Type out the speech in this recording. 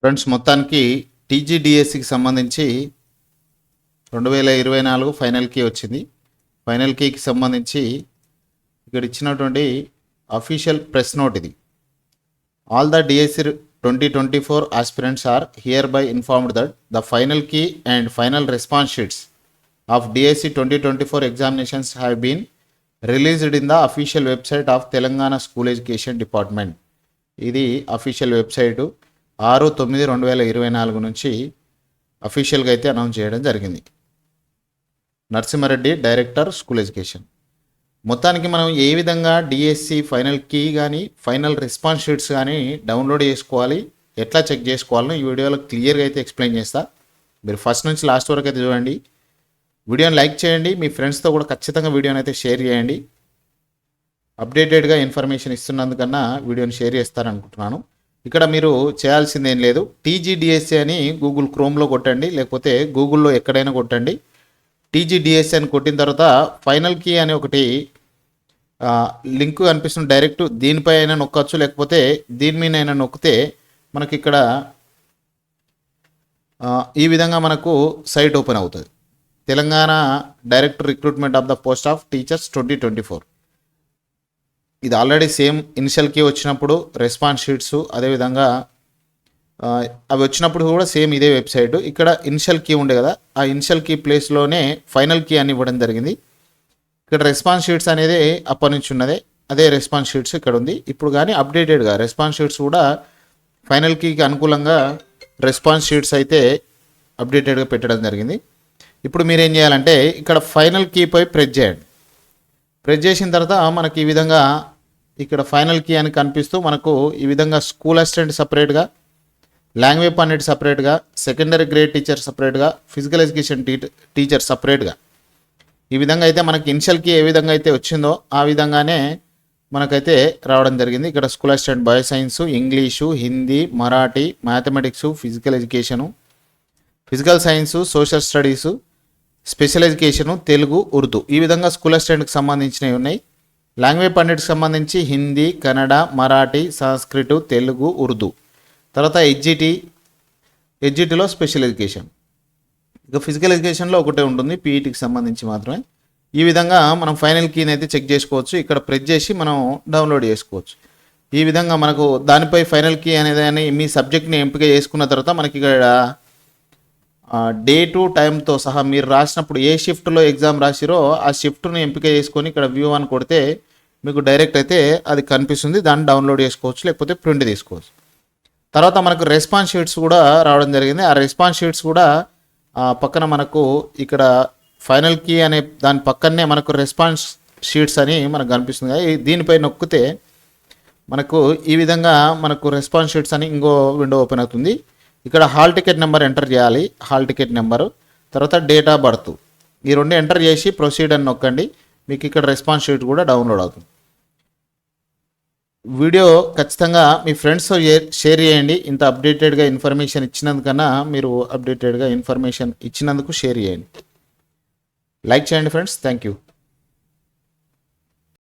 Friends మొత్తానికి టీజీడిఎస్సికి సంబంధించి రెండు వేల ఇరవై నాలుగు ఫైనల్ కీ వచ్చింది. ఫైనల్ కీకి సంబంధించి ఇక్కడ ఇచ్చినటువంటి అఫీషియల్ ప్రెస్ నోట్ ఇది. All the DSC twenty twenty four aspirants are hereby informed that the final key and final response sheets of DSC twenty twenty four examinations have been released in the official website of Telangana school education department. ఇది official website. ఆరు తొమ్మిది రెండు వేల ఇరవై నాలుగు నుంచి అఫీషియల్గా అయితే అనౌన్స్ చేయడం జరిగింది. నరసింహారెడ్డి డైరెక్టర్ స్కూల్ ఎడ్యుకేషన్ మొత్తానికి మనం ఏ విధంగా డిఎస్సి ఫైనల్ కీ కానీ ఫైనల్ రెస్పాన్స్ షీట్స్ కానీ డౌన్లోడ్ చేసుకోవాలి ఎట్లా చెక్ చేసుకోవాలని ఈ వీడియోలో క్లియర్గా అయితే ఎక్స్ప్లెయిన్ చేస్తా. మీరు ఫస్ట్ నుంచి లాస్ట్ వరకు అయితే చూడండి. వీడియోని లైక్ చేయండి మీ ఫ్రెండ్స్తో కూడా ఖచ్చితంగా వీడియోని అయితే షేర్ చేయండి. అప్డేటెడ్గా ఇన్ఫర్మేషన్ ఇస్తున్నందుకన్నా వీడియోని షేర్ చేస్తారనుకుంటున్నాను. ఇక్కడ మీరు చేయాల్సింది ఏం లేదు. టీజీడిఎస్సీ అని గూగుల్ క్రోమ్లో కొట్టండి లేకపోతే గూగుల్లో ఎక్కడైనా కొట్టండి. టీజీడిఎస్సీ అని కొట్టిన తర్వాత ఫైనల్ కీ అని ఒకటి లింక్ కనిపిస్తుంది డైరెక్ట్. దీనిపై అయినా నొక్కచ్చు లేకపోతే దీని మీద అయినా నొక్కితే మనకి ఇక్కడ ఈ విధంగా మనకు సైట్ ఓపెన్ అవుతుంది. Telangana direct recruitment of the post of teachers twenty twenty four. ఇది ఆల్రెడీ సేమ్ ఇనిషియల్కి వచ్చినప్పుడు రెస్పాన్స్ షీట్స్ అదేవిధంగా అవి వచ్చినప్పుడు కూడా సేమ్ ఇదే వెబ్సైట్. ఇక్కడ ఇనిషియల్ కీ ఉండే కదా ఆ ఇనిషియల్ కీ ప్లేస్లోనే ఫైనల్ కీ అని ఇవ్వడం జరిగింది. ఇక్కడ రెస్పాన్స్ షీట్స్ అనేది అప్పటి నుంచి ఉన్నదే అదే రెస్పాన్స్ షీట్స్ ఇక్కడ ఉంది. ఇప్పుడు కానీ అప్డేటెడ్గా రెస్పాన్స్ షీట్స్ కూడా ఫైనల్ కీకి అనుకూలంగా రెస్పాన్స్ షీట్స్ అయితే అప్డేటెడ్గా పెట్టడం జరిగింది. ఇప్పుడు మీరు ఏం చేయాలంటే ఇక్కడ ఫైనల్ కీపై ప్రెస్ చేయండి. ప్రెస్ చేసిన తర్వాత మనకి ఈ విధంగా ఇక్కడ ఫైనల్ కీ అని కనిపిస్తూ మనకు ఈ విధంగా స్కూల్ అసిస్టెంట్ సపరేట్గా లాంగ్వేజ్ పండిట్ సపరేట్గా సెకండరీ గ్రేడ్ టీచర్ సపరేట్గా ఫిజికల్ ఎడ్యుకేషన్ టీచర్ సపరేట్గా ఈ విధంగా అయితే మనకి ఇనిషియల్కి ఏ విధంగా అయితే వచ్చిందో ఆ విధంగానే మనకైతే రావడం జరిగింది. ఇక్కడ school assistant bio science English Hindi Marathi mathematics physical education physical science social studies special education Telugu Urdu ఈ విధంగా స్కూల్ అసిస్టెంట్కి సంబంధించినవి ఉన్నాయి. లాంగ్వేజ్ పండిట్కి సంబంధించి హిందీ కన్నడ మరాఠీ సంస్కృత్ తెలుగు ఉర్దూ. తర్వాత హెచ్జిటి హెచ్జిటిలో స్పెషల్ ఎడ్యుకేషన్ ఇక ఫిజికల్ ఎడ్యుకేషన్లో ఒకటే ఉంటుంది పీఈటీకి సంబంధించి మాత్రమే. ఈ విధంగా మనం ఫైనల్ కీని అయితే చెక్ చేసుకోవచ్చు. ఇక్కడ ప్రెస్ చేసి మనం డౌన్లోడ్ చేసుకోవచ్చు. ఈ విధంగా మనకు దానిపై ఫైనల్ కీ అనేది అని మీ సబ్జెక్ట్ని ఎంపిక చేసుకున్న తర్వాత మనకి ఇక్కడ డే టు టైంతో సహా మీరు రాసినప్పుడు ఏ షిఫ్ట్లో ఎగ్జామ్ రాసిరో ఆ షిఫ్ట్ను ఎంపిక చేసుకొని ఇక్కడ వ్యూ అని కొడితే మీకు డైరెక్ట్ అయితే అది కనిపిస్తుంది. దాన్ని డౌన్లోడ్ చేసుకోవచ్చు లేకపోతే ప్రింట్ తీసుకోవచ్చు. తర్వాత మనకు రెస్పాన్స్ షీట్స్ కూడా రావడం జరిగింది. ఆ రెస్పాన్స్ షీట్స్ కూడా పక్కన మనకు ఇక్కడ ఫైనల్ కీ అనే దాని పక్కనే మనకు రెస్పాన్స్ షీట్స్ అని మనకు కనిపిస్తుంది. దీనిపై నొక్కితే మనకు ఈ విధంగా మనకు రెస్పాన్స్ షీట్స్ అని ఇంకో విండో ఓపెన్ అవుతుంది. ఇక్కడ హాల్ టికెట్ నెంబర్ ఎంటర్ చేయాలి. Hall ticket number. తర్వాత డేట్ ఆఫ్ బర్త్. ఈ రెండు ఎంటర్ చేసి ప్రొసీడ్ అని నొక్కండి. మీకు ఇక్కడ రెస్పాన్స్ షీట్ కూడా డౌన్లోడ్ అవుతుంది. వీడియో ఖచ్చితంగా మీ ఫ్రెండ్స్తో షేర్ చేయండి. ఇంత అప్డేటెడ్గా ఇన్ఫర్మేషన్ ఇచ్చినందుకన్నా మీరు అప్డేటెడ్గా ఇన్ఫర్మేషన్ ఇచ్చినందుకు షేర్ చేయండి. లైక్ చేయండి ఫ్రెండ్స్. Thank you.